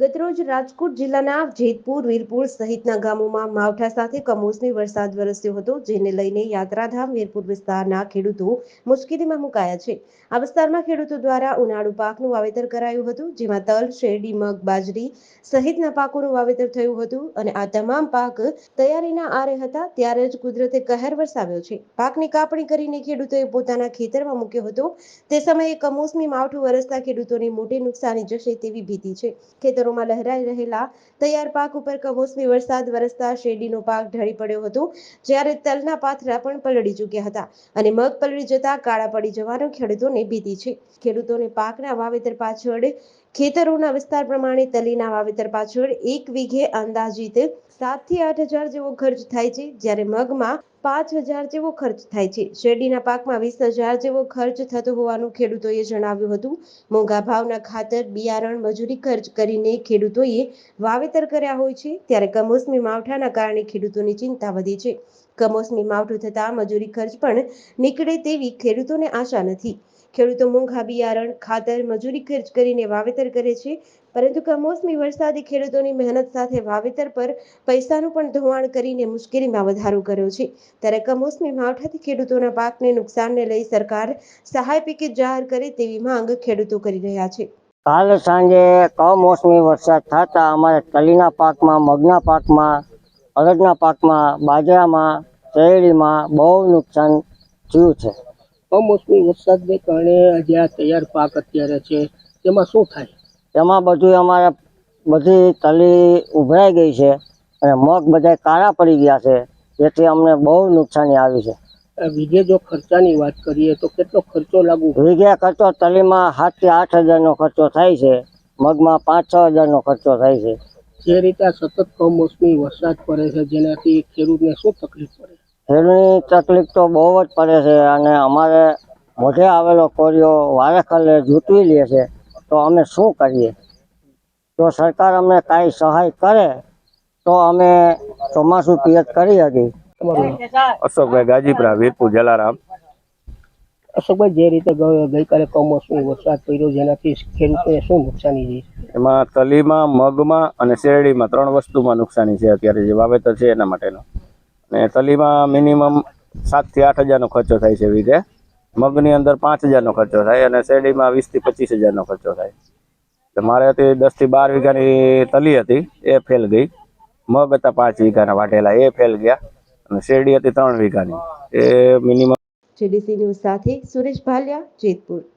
ગતરોજ રાજકોટ જિલ્લાના જેતપુર, વીરપુર સહિતના ગામોમાં માવઠા સાથે કમોસમી વરસાદ વરસ્યો હતો, જેને લઈને યાત્રાધામ વીરપુર વિસ્તારના ખેડૂતો મુશ્કેલીમાં મુકાયા છે. આ વિસ્તારમાં ખેડૂતો દ્વારા ઉનાળુ પાકનું વાવેતર કરાયું હતું, જેમાં તલ, શેરડી, મગ, બાજરી સહિતના પાકોનું વાવેતર થયું હતું અને આ તમામ પાક તૈયારીના આરે હતા, ત્યારે જ કુદરતે કહેર વરસાવ્યો છે. પાકની કાપણી કરીને ખેડૂતોએ પોતાના ખેતરમાં મૂક્યો હતો. તે સમયે કમોસમી માવઠું વરસતા ખેડૂતોને મોટી નુકસાની જશે તેવી ભીતિ છે. ખેતરોમાં લહેરાઈ રહેલા તૈયાર પાક ઉપર કમોસમી વરસાદ વરસતા શેરડીનો પાક ઢળી પડ્યો હતો, જ્યારે તલના પાથરા પણ પલળી ચૂક્યા હતા અને મગ પલળી જતા કાળા પડી જવાનો ખેડૂતોને ભીતી છે. ખેડૂતોને પાકના વાવેતર પાછળ ખેતરોના વિસ્તાર પ્રમાણે તલીના વાવેતર પાછળ એક વીઘે અંદાજિત સાતથી આઠ હજાર જેવો ખર્ચ થાય છે, જ્યારે મગમાં પાંચ હજાર જેવો ખર્ચ થાય છે. શેરડીના પાકમાં વીસ હજાર જેવો ખર્ચ થતો હોવાનું ખેડૂતોએ જણાવ્યું હતું. મોંઘા ભાવના ખાતર, બિયારણ, મજૂરી ખર્ચ કરીને ખેડૂતોએ વાવેતર કર્યા હોય છે, ત્યારે કમોસમી માવઠાના કારણે ખેડૂતોની ચિંતા વધી છે. કમોસમી માવઠું થતાં મજૂરી ખર્ચ પણ નીકળે તેવી ખેડૂતોને આશા નથી. ખેડૂતો મોંઘા બિયારણ ખાતર, મજૂરી ખર્ચ કરીને વાવેતર કરે છે. પરંતુ કમોસમી વરસાદે ખેડૂતોની મહેનત સાથે વાવેતર પર પૈસાનું પણ ધોવાણ કરીને મુશ્કેલીમાં વધારો કર્યો છે. ત્યારે કમોસમી માવઠાથી ખેડૂતોના પાકને નુકસાનને લઈ સરકાર સહાય પેકેજ જાહેર કરે તેવી માંગ ખેડૂતો કરી રહ્યા છે. કાલ સાંજે કમોસમી વરસાદ થતા અમારે તલીના પાકમાં, મગના પાકમાં, અડદના પાકમાં, બાજરામાં, શેરડીમાં બહુ નુકસાન થયું છે. કમોસમી વરસાદને કારણે આજે આ તૈયાર પાક અત્યારે છે. તેમાં શું થાય? એમાં બધું અમારે બધી તલી ઉભરાઈ ગઈ છે અને મગ બધા કાળા પડી ગયા છે. જેથી અમને બહુ નુકસાની આવી છે. વીઘે જો ખર્ચાની વાત કરીએ તો કેટલો ખર્ચો લાગુ વીઘે ખર્ચો તલીમાં સાતથી આઠ હજારનો ખર્ચો થાય છે. મગમાં પાંચ છ હજારનો ખર્ચો થાય છે. જે રીતે સતત કમોસમી વરસાદ પડે છે જેનાથી ખેડૂતને શું તકલીફ પડે? ખેડૂતની તકલીફ તો બહુ જ પડે છે અને અમારે મોઢે આવેલો કોરિયો વારે ખલે જૂટવી લે છે. તો અમે શું કરીએ? જો સરકાર અમને કાંઈ સહાય કરે તો અમે ચોમાસું પિયત કરી હતી અશોકભાઈ ગાજીપરા વીરપુર જલારામ. અશોકભાઈ જે રીતે ગઈકાલે કમોસમી વરસાદ પડ્યો જેનાથી ખેડૂતોને શું નુકસાની છે? એમાં તલીમાં મગમાં અને શેરડીમાં ત્રણ વસ્તુમાં નુકસાની છે અત્યારે જે વાવેતર છે એના માટેનો. અને તલીમાં મિનિમમ સાતથી આઠ હજારનો ખર્ચો થાય છે વીઘે. મગની અંદર પાંચ હજારનો ખર્ચો થાય અને શેરડીમાં વીસથી પચીસ હજારનો ખર્ચો થાય. એટલે મારે હતી દસથી બાર વીઘાની તલી હતી, એ ફેલ ગઈ. મગ હતા પાંચ વીઘાના વાટેલા એ ફેલ ગયા. અને શેરડી હતી ત્રણ વીઘાની. એ મિનિમમ જેડીસી ન્યૂઝ સાથે સુરેશ ભાલિયા, જેતપુર.